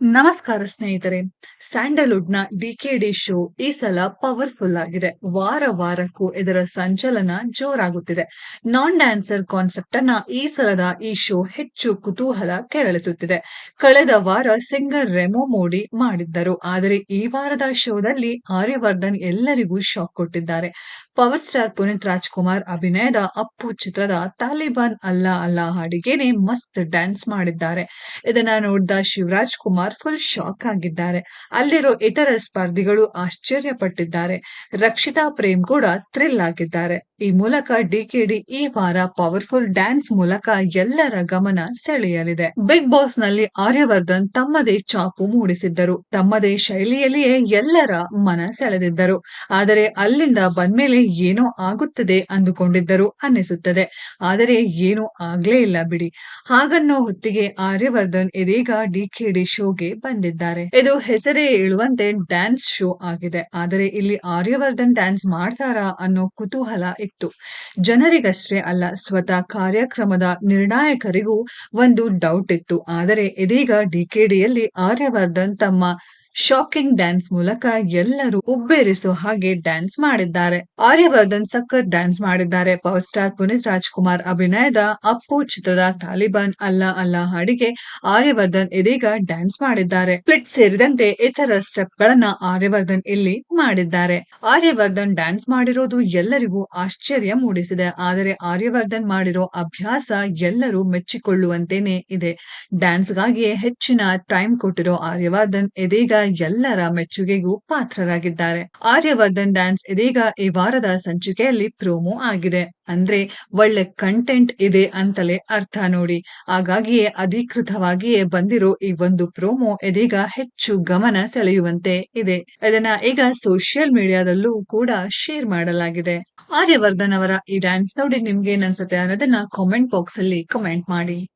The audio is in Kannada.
ನಮಸ್ಕಾರ ಸ್ನೇಹಿತರೆ ಸ್ಯಾಂಡಲ್ವುಡ್ನ ಡಿಕೆಡಿ ಶೋ ಈ ಸಲ ಪವರ್ಫುಲ್ ಆಗಿದೆ. ವಾರ ವಾರಕ್ಕೂ ಇದರ ಸಂಚಲನ ಜೋರಾಗುತ್ತಿದೆ. ನಾನ್ ಡ್ಯಾನ್ಸರ್ ಕಾನ್ಸೆಪ್ಟ್ ಅನ್ನ ಈ ಸಲದ ಈ ಶೋ ಹೆಚ್ಚು ಕುತೂಹಲ ಕೆರಳಿಸುತ್ತಿದೆ. ಕಳೆದ ವಾರ ಸಿಂಗರ್ ರೆಮೋ ಮೋಡಿ ಮಾಡಿದ್ದರು. ಆದರೆ ಈ ವಾರದ ಶೋದಲ್ಲಿ ಆರ್ಯವರ್ಧನ್ ಎಲ್ಲರಿಗೂ ಶಾಕ್ ಕೊಟ್ಟಿದ್ದಾರೆ. ಪವರ್ ಸ್ಟಾರ್ ಪುನೀತ್ ರಾಜ್ಕುಮಾರ್ ಅಭಿನಯದ ಅಪ್ಪು ಚಿತ್ರದ ತಾಲಿಬಾನ್ ಅಲ್ಲ ಅಲ್ಲ ಹಾಡಿಗೆನೆ ಮಸ್ತ್ ಡ್ಯಾನ್ಸ್ ಮಾಡಿದ್ದಾರೆ. ಇದನ್ನ ನೋಡಿದ ಶಿವರಾಜ್ ಕುಮಾರ್ ಫುಲ್ ಶಾಕ್ ಆಗಿದ್ದಾರೆ. ಅಲ್ಲಿರೋ ಇತರ ಸ್ಪರ್ಧಿಗಳು ಆಶ್ಚರ್ಯಪಟ್ಟಿದ್ದಾರೆ. ರಕ್ಷಿತಾ ಪ್ರೇಮ್ ಕೂಡ ಥ್ರಿಲ್ ಆಗಿದ್ದಾರೆ. ಈ ಮೂಲಕ ಡಿಕೆಡಿ ಈ ವಾರ ಪವರ್ಫುಲ್ ಡ್ಯಾನ್ಸ್ ಮೂಲಕ ಎಲ್ಲರ ಗಮನ ಸೆಳೆಯಲಿದೆ. ಬಿಗ್ ಬಾಸ್ನಲ್ಲಿ ಆರ್ಯವರ್ಧನ್ ತಮ್ಮದೇ ಚಾಪು ಮೂಡಿಸಿದ್ದರು. ತಮ್ಮದೇ ಶೈಲಿಯಲ್ಲಿಯೇ ಎಲ್ಲರ ಮನ ಸೆಳೆದಿದ್ದರು. ಆದರೆ ಅಲ್ಲಿಂದ ಬಂದ್ಮೇಲೆ ಏನೋ ಆಗುತ್ತದೆ ಅಂದುಕೊಂಡಿದ್ದರು ಅನ್ನಿಸುತ್ತದೆ. ಆದರೆ ಏನೂ ಆಗ್ಲೇ ಇಲ್ಲ ಬಿಡಿ. ಹಾಗನ್ನೋ ಹೊತ್ತಿಗೆ ಆರ್ಯವರ್ಧನ್ ಇದೀಗ ಡಿಕೆಡಿ ಶೋಗೆ ಬಂದಿದ್ದಾರೆ. ಇದು ಹೆಸರೇ ಹೇಳುವಂತೆ ಡ್ಯಾನ್ಸ್ ಶೋ ಆಗಿದೆ. ಆದರೆ ಇಲ್ಲಿ ಆರ್ಯವರ್ಧನ್ ಡ್ಯಾನ್ಸ್ ಮಾಡ್ತಾರಾ ಅನ್ನೋ ಕುತೂಹಲ ಇತ್ತು. ಜನರಿಗಷ್ಟೇ ಅಲ್ಲ, ಸ್ವತಃ ಕಾರ್ಯಕ್ರಮದ ನಿರ್ಣಾಯಕರಿಗೂ ಒಂದು ಡೌಟ್ ಇತ್ತು. ಆದರೆ ಇದೀಗ ಡಿಕೆಡಿಯಲ್ಲಿ ಆರ್ಯವರ್ಧನ್ ತಮ್ಮ ಶಾಕಿಂಗ್ ಡ್ಯಾನ್ಸ್ ಮೂಲಕ ಎಲ್ಲರೂ ಉಬ್ಬೇರಿಸೋ ಹಾಗೆ ಡ್ಯಾನ್ಸ್ ಮಾಡಿದ್ದಾರೆ. ಆರ್ಯವರ್ಧನ್ ಸಖತ್ ಡ್ಯಾನ್ಸ್ ಮಾಡಿದ್ದಾರೆ. ಪವರ್ ಸ್ಟಾರ್ ಪುನೀತ್ ರಾಜ್ಕುಮಾರ್ ಅಭಿನಯದ ಅಪ್ಪು ಚಿತ್ರದ ತಾಲಿಬಾನ್ ಅಲ್ಲ ಅಲ್ಲ ಹಾಡಿಗೆ ಆರ್ಯವರ್ಧನ್ ಇದೀಗ ಡ್ಯಾನ್ಸ್ ಮಾಡಿದ್ದಾರೆ. ಫ್ಲಿಟ್ ಸೇರಿದಂತೆ ಇತರ ಸ್ಟೆಪ್ ಗಳನ್ನ ಆರ್ಯವರ್ಧನ್ ಇಲ್ಲಿ ಮಾಡಿದ್ದಾರೆ. ಆರ್ಯವರ್ಧನ್ ಡ್ಯಾನ್ಸ್ ಮಾಡಿರೋದು ಎಲ್ಲರಿಗೂ ಆಶ್ಚರ್ಯ ಮೂಡಿಸಿದೆ. ಆದರೆ ಆರ್ಯವರ್ಧನ್ ಮಾಡಿರೋ ಅಭ್ಯಾಸ ಎಲ್ಲರೂ ಮೆಚ್ಚಿಕೊಳ್ಳುವಂತೇನೆ ಇದೆ. ಡ್ಯಾನ್ಸ್ಗಾಗಿಯೇ ಹೆಚ್ಚಿನ ಟೈಮ್ ಕೊಟ್ಟಿರೋ ಆರ್ಯವರ್ಧನ್ ಇದೀಗ ಎಲ್ಲರ ಮೆಚ್ಚುಗೆಗೂ ಪಾತ್ರರಾಗಿದ್ದಾರೆ. ಆರ್ಯವರ್ಧನ್ ಡ್ಯಾನ್ಸ್ ಇದೀಗ ಈ ವಾರದ ಸಂಚಿಕೆಯಲ್ಲಿ ಪ್ರೋಮೋ ಆಗಿದೆ. ಅಂದ್ರೆ ಒಳ್ಳೆ ಕಂಟೆಂಟ್ ಇದೆ ಅಂತಲೇ ಅರ್ಥ ನೋಡಿ. ಹಾಗಾಗಿಯೇ ಅಧಿಕೃತವಾಗಿಯೇ ಬಂದಿರೋ ಈ ಒಂದು ಪ್ರೋಮೋ ಇದೀಗ ಹೆಚ್ಚು ಗಮನ ಸೆಳೆಯುವಂತೆ ಇದೆ. ಇದನ್ನ ಈಗ ಸೋಷಿಯಲ್ ಮೀಡಿಯಾದಲ್ಲೂ ಕೂಡ ಶೇರ್ ಮಾಡಲಾಗಿದೆ. ಆರ್ಯವರ್ಧನ್ ಅವರ ಈ ಡ್ಯಾನ್ಸ್ ನೋಡಿ ನಿಮ್ಗೆ ಏನ್ ಅನ್ಸುತ್ತೆ ಅನ್ನೋದನ್ನ ಕಾಮೆಂಟ್ ಬಾಕ್ಸ್ ಅಲ್ಲಿ ಕಮೆಂಟ್ ಮಾಡಿ.